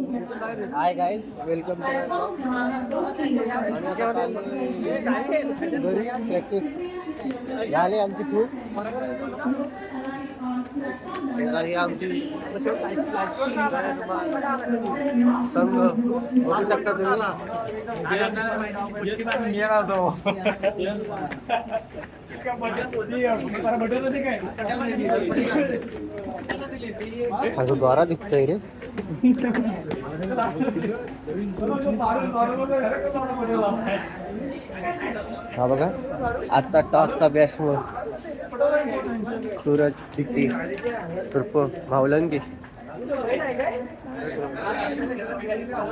Hi guys welcome to आम्ही आता घरी प्रॅक्टिस झाली आमची खूप आमची संघ बघू शकता तुम्ही. अगं द्वारा दिसतंय रे. हा बघा. आजचा आफताब बॅट्समन सूरज दिप्ती उर्फ मावलंगी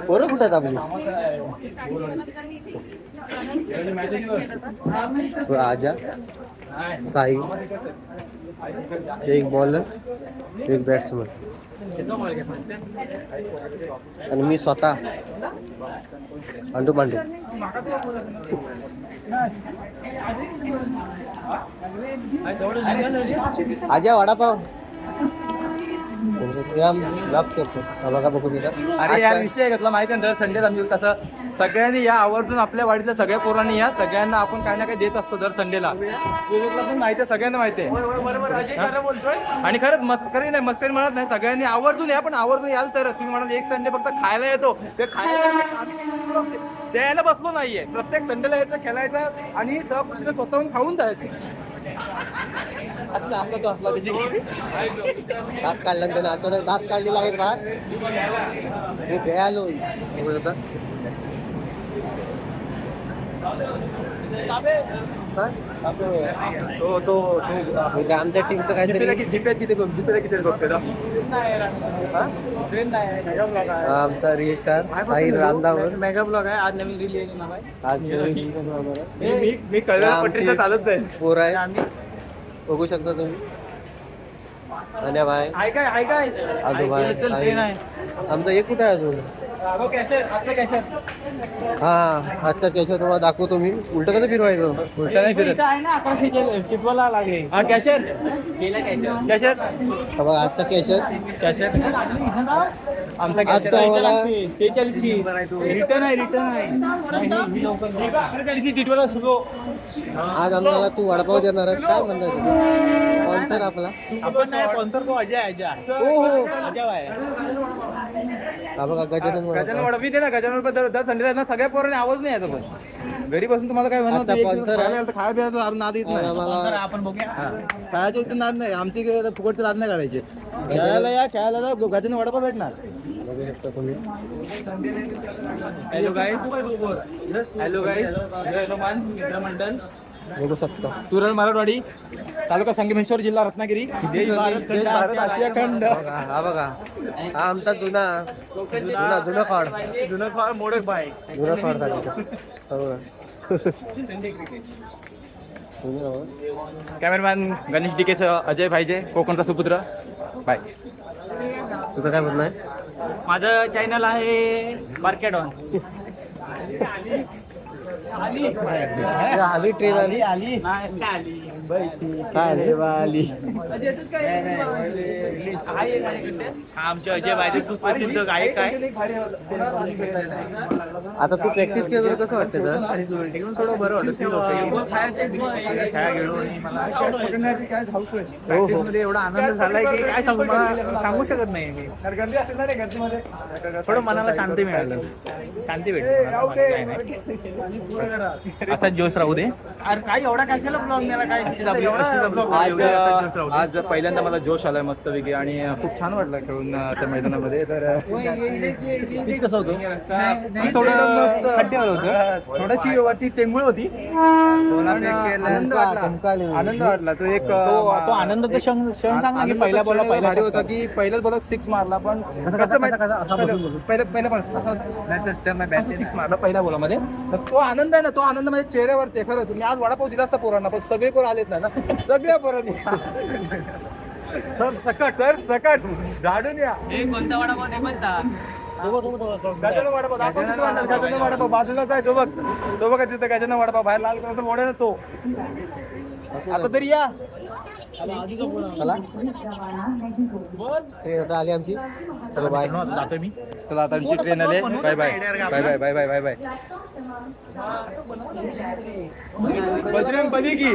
पोरं कुठं आहेत आपली? आजा साई एक बॉलर एक बॅट्समन आणि मी स्वतः अंडू पांडू आजा वडापाव. करतो. बघा अरे या विषय घेतला माहिती आहे ना दर संडेला आम्ही कसं सगळ्यांनी या आवर्जून आपल्या वाडीतल्या सगळ्या पोरांनी या सगळ्यांना आपण काही ना काही देत असतो दर संडेला. विवेकला पण माहिती आहे सगळ्यांना माहिती आहे. हा? आणि खरंच मस्करी नाही मस्करी म्हणत नाही सगळ्यांनी आवर्जून या पण आवर्जून याल तर. तुम्ही म्हणाल एक संडे फक्त खायला येतो. ते खायला द्यायला बसलो नाहीये. प्रत्येक संडेला यायचं खेळायचं आणि सहकुशीने स्वतःहून खाऊन जायचं. असला तो असला त्याची. दात काढल्यानंतर नाचो नाही दात काढलेला आहेत बाहेर मी बघू आता? तो तो तो म्हणजे आमच्या टीमचं काहीतरी जिपेत किती जिपेला किती बघतोय हा, आमचा रिस्टार साई रामदावर मेगा ब्लॉग आहे आज नवीन रील येईल नाव आहे आज मी मी कळलं चालत पोर आहे बघू शकता तुम्ही. हाय काय आजोबा आमचा एक कुठे आहे अजून? हो कॅशर. कॅशर. हा आजचा केशव तुम्हाला दाखवतो मी. उलट कसं फिरवायचं? उलट नाही फिरत. आहे ना अकराशे टिपवाला लागले. हा कॅशर. कॅशर. कॅशर. हा बघा आजचा केशव कॅशर. आमचा कॅशर. तो आम्हाला रिटर्न आहे रिटर्न आहे. टिटवाला आज आम्हाला तू वडापाव देणार आहेस. काय म्हणतात स्पॉन्सर आपला. आपण नाही स्पॉन्सर को अजय आहे अजय हो हो. अजय आहे. हा बघा गजानन गजानन वडापाव वडा मी दे ना गजानन वडा दर दर संडेला ना सगळ्या पोरांनी आवाज नाही यायचा पण. घरी बसून तुम्हाला काय म्हणत आता नाही, एक sponsor दिवस आहे. खायला आलं तर खायला प्यायचा नाद येत आज नाही आम्हाला आपण बघूया. नाद नाही. आमच्या इकडे तर फुकटचे नाद नाही करायचे खेळायला या खेळायला जा. गजानन वडापाव भेटणार. बघू शकता तुम्ही. Hello guys hello guys Hanuman मित्रमंडळ. बघू शकता. तुरळ मराठवाडी तालुका संगमेश्वर जिल्हा रत्नागिरी. देश भारत खंड. भारत आशिया खंड. हा बघा. हा आमचा जुना जुना जुना कार्ड जुनं फार मोडक बाय. जुना हा बघा. कॅमेरामॅन गणेश डिकेस अजय भाईजे कोकणचा सुपुत्र. बाय. तुझं काय म्हणणं आहे? माझं चॅनल आहे मार्केटॉन हे आली ट्रेन आली? आली काय आली? आमचे अजय भाईजे सुप्रसिद्ध गायक आहे. आता तू प्रॅक्टिस केलं कसं वाटतं तर? थोडं बरं वाटत मध्ये एवढा आनंद झालाय की काय सांगू मला? सांगू शकत नाही मी. थोडं मनाला शांती मिळालं. शांती भेटली असा जोश राहू दे. अरे काय एवढा कशाला ब्लॉग मला काय आज आज पहिल्यांदा मला जोश आलाय मस्तपैकी आणि खूप छान वाटलं खेळून त्या मैदानामध्ये तर पिच कसं होतं? थोडं होतं थोडीशी वरती टेंगुळ होती. आनंद वाटला. आनंद वाटला. तो एक तो आनंदाचा क्षण क्षण सांग की पहिल्या बॉलला पहिला भारी होता की पहिल्याच बॉलला सिक्स मारला पण कसं पहिलं पहिलं पण सिक्स मारला पहिल्या बॉलामध्ये. तर तो आनंद आहे ना तो आनंद माझ्या चेहऱ्यावरती आहे खरंच. मी आज वडापाव दिला असता पोरांना पण सगळे पोरं आलेत ना ना. सगळ्या पोरांनी. सर सकट सर सकट. झाडून या. कोणता वडापाव ते पण सांग. गजानन वडापाव दाखव ना तू अंदाज. गजानन वडापाव. बाजूलाच आहे तो बघ. तो बघा तिथं गजानन वडापाव बाहेर लाल कलरचा बोर्ड आहे ना तो. आता तरी या. चला ट्रेन आता आली आमची. चलो बाय जातोय मी. चला आता आमची ट्रेन आली. Bye bye bye bye bye bye bye bye Bajrang Bali की.